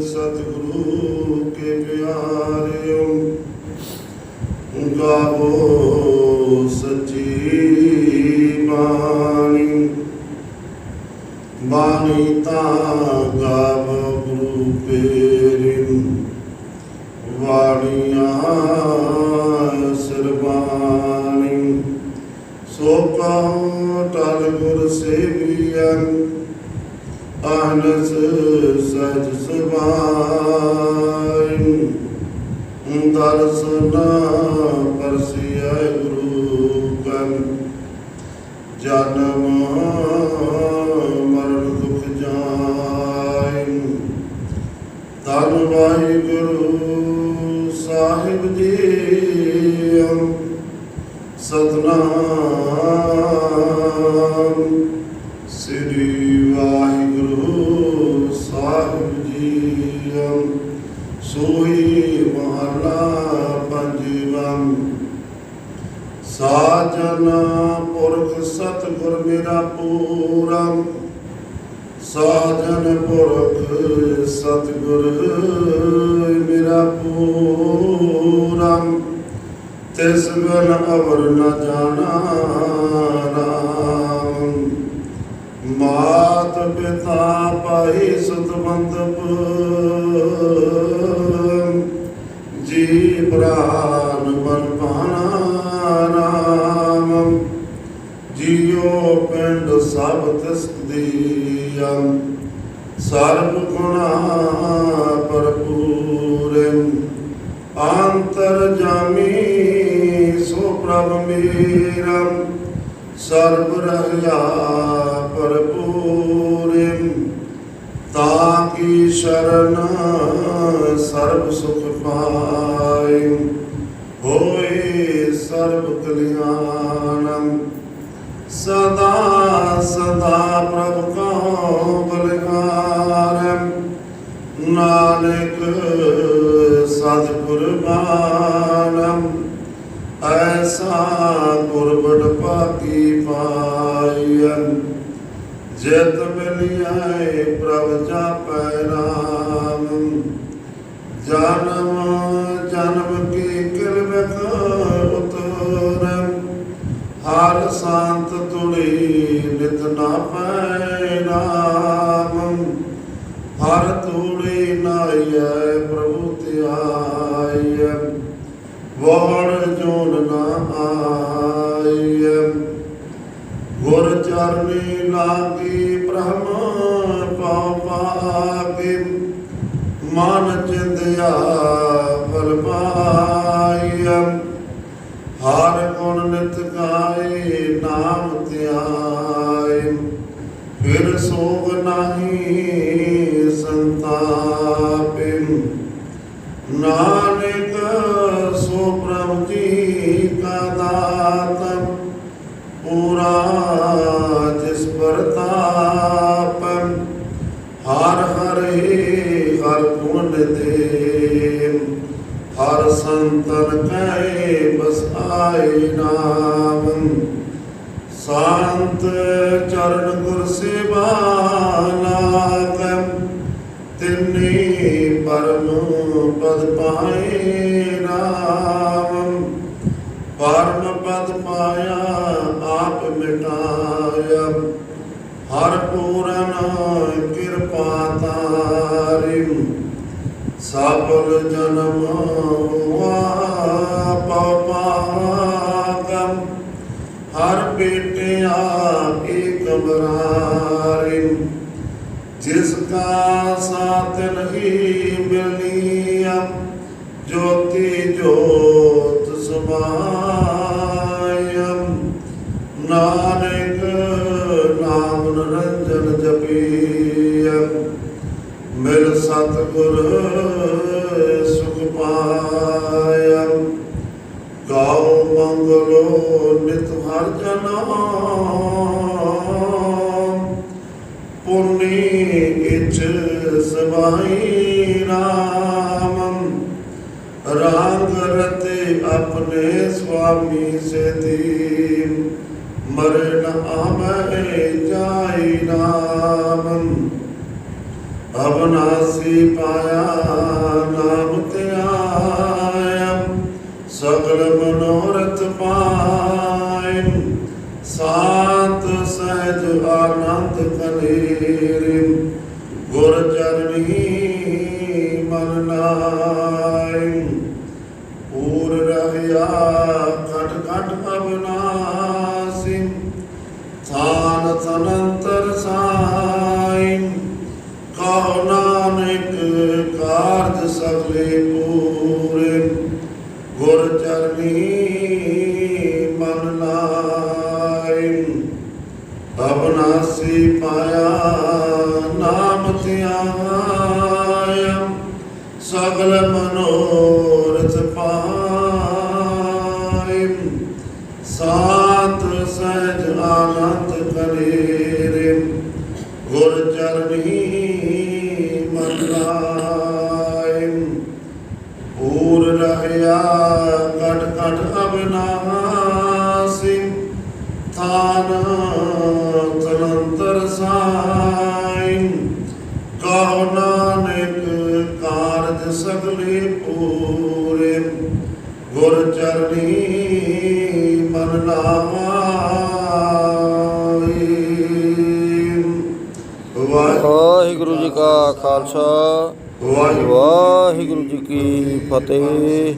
ਸਤਿਗੁਰੂ ਕੇ ਪਿਆਰਿਓ ਗਾਵੋ ਸੱਚੀ ਬਾਣੀ। ਬਾਣੀ ਤਾਂ ਗਾਵ ਗੁਰੂ ਪੇਰਿ ਵਾਣੀਆਂ ਸਰਬਾਣੀ। ਸੋ ਕਉ ਟਲ ਗੁਰ ਸੇਵੀਐ ਆਨਸ ਸਜ ਸਮਾਇ ਦਰਸਨਾ ਪਰਸਿਐ ਗੁਰੂ ਕਨ ਜਨਮ ਮਰਨ ਦੁਖ ਜਾਇ ਧੰਨ ਵਾਹਿਗੁਰੂ ਸਾਹਿਬ ਜੀ। ਸਤਨਾਮ। ਸ੍ਰੀ ਸੋਈ ਮਹਲਾ ਪੰਜਵਾਂ ਸਾਜਨ ਪੁਰਖ ਸਤਿਗੁਰ ਮੇਰਾ ਪੂਰਮ ਸਾਜਨ ਪੁਰਖ ਸਤਿਗੁਰ ਮੇਰਾ ਪੂਰਮ ਤਿਸ ਬਿਨ ਅਵਰ ਨ ਜਾਣਾ ਰਾਮ। ਮਾਤ ਪਿਤਾ ਭਾਈ ਸੁਤਵੰਤਪ ਜੀ ਪ੍ਰਾਨ ਬਨ ਪਾਣਾ ਜੀਉ ਪਿੰਡ ਸਭ ਤਿਸ ਦੀਯੰ ਸਰਬ ਗੁਣਾ ਭਰਪੂਰ। ਅੰਤਰ ਜਾਮੀ ਸੋ ਪ੍ਰਭ ਮੇਰਾ। ਸਰਬ ਰਹਿਆ ਭਰਪੂਰ ਤਾਕੀ ਸ਼ਰਨ ਸਰਬ ਸੁਖ ਪਾਇ ਹੋਏ ਸਰਬ ਕਲਿਆਣੰ, ਸਦਾ ਸਦਾ ਪ੍ਰਭ ਕੋ ਬਲਿਹਾਰੰ। ਨਾਨਕ ਸਤ ਕੁਰਬਾਨੰ ਐਸਾ ਗੁਰਬੜ ਪਾਕੀ ਪਾਇਨ ਜਿਤ ਮਿਲਿਆਏ ਪ੍ਰਭ ਜਾਪੈ ਨਾਮ ਜਨਮ ਜਨਮ ਕੀ ਕਿਰਮਤ ਉਤਰਮ ਹਰ ਸੰਤ ਤੁੜੀ ਨਿਤ ਨਾ ਪੈ ਨਾਮ। ਹਰ ਤੂੜੀ ਨਾਈਐ ਪ੍ਰਭੂ ਧਿਆਇਐ ਵੜ ਜੋਨ ਨਾ ਆਈਐ ਗੁਰ ਲਾਗੀ ਬ੍ਰਹਮ ਪਾਉ ਪਾਗੇ। ਮਨ ਚਿੰਦਿਆ ਫਲ ਪਾਈਐ। ਹਰ ਗੁਣ ਨਿਤ ਗਾਏ ਨਾਮ ਧਿਆਏ। ਫਿਰ ਸੋਗ ਨਹੀਂ ਸੰਤਾਪੇ। ਨਾਨਕ ਹਰ ਹਰੇ ਹਰ ਗੁਣ ਦੇ ਹਰ ਸੰਤਨ ਕੈ ਬਸ ਆਏ ਨਾਮ। ਸੰਤ ਚਰਨ ਗੁਰ ਸੇਵਾ ਲਾਗੈ। ਤਿੰਨੇ ਪਰਮ ਪਦ ਪਾਏ ਰਾਮ। ਪਰਮ ਪਦ ਪਾਇਆ, ਆਪ ਮਿਟਾਇਆ। ਹਰ ਪੂਰਨ ਕਿਰਪਾ ਤਾਰਿ ਸਫਲ ਜਨਮ ਹੁਆ ਪਉ ਪਾਗਮ। ਹਰ ਬੇਟਿਆ ਏਕ ਬਰਾਰਿ ਜਿਸ ਕਾ ਸਾਥ ਨਹੀਂ ਮਿਲੀਆ ਜੋਤੀ ਜੋਤ ਸਮਾਇਮ ਸਤਿਗੁਰ ਸੁਖ ਪਾਇਆ। ਗਾਉ ਮੰਗਲੋ ਨਿਤ ਹਰ ਜਨਮ। ਪੁਨੀ ਇਚ ਸਮਾਈ ਨਾਮ ਰਾਗ ਰਤੇ ਆਪਣੇ ਸੁਆਮੀ ਸੇ ਦੀ ਮਰਨ ਆਮੈ ਜਾਈ ਨਾਮ। ਅਬਨਾਸੀ ਪਾਇਆ ਨਾਮ ਧਿਆਇਆ, ਸਗਲ ਮਨੋਰਥ ਪਾਇਨ ਸਾਤ ਸਹਿਜ ਆਨੰਦ ਕਲੇਰੇ ਗੁਰ ਚਰਣੀ ਮਨ ਨਾਇ ਪੂਰ ਰਹਿਆ, ਘਟ ਘਟ ਅਬਨਾਸੀ ਥਾਨ ਤਨੰਤਰ ਗੁਰ ਮਨ ਲਾਇ ਅਬਨਾਸੀ ਪਾਇਆ ਨਾਮ ਧਿਆਇਆ ਸਗਲ ਮਨੋਰਥ ਪਾਇ ਸਾਤ ਸਹਿਜ ਆਨੰਦ ਕਰੇ ਗੁਰ ਚਰਨੀ ਮਨ ਲਾਇ ਪੂਰ ਰਹਿਆ ਕਟ ਅਬਨਾਸੀ ਥਾਨ ਤਲੰਤਰ ਸਾਈਂ। ਕਹੋ ਨਾਨਕ ਕਾਰਜ ਸਗਲੇ ਪੂਰੇ। ਗੁਰ ਚਰਨੀ ਮਨ ਲਾਵਾਈ। ਵਾਹਿਗੁਰੂ ਜੀ ਕਾ ਖਾਲਸਾ। ਵਾਹਿਗੁਰੂ ਜੀ ਕੀ ਫਤਿਹ।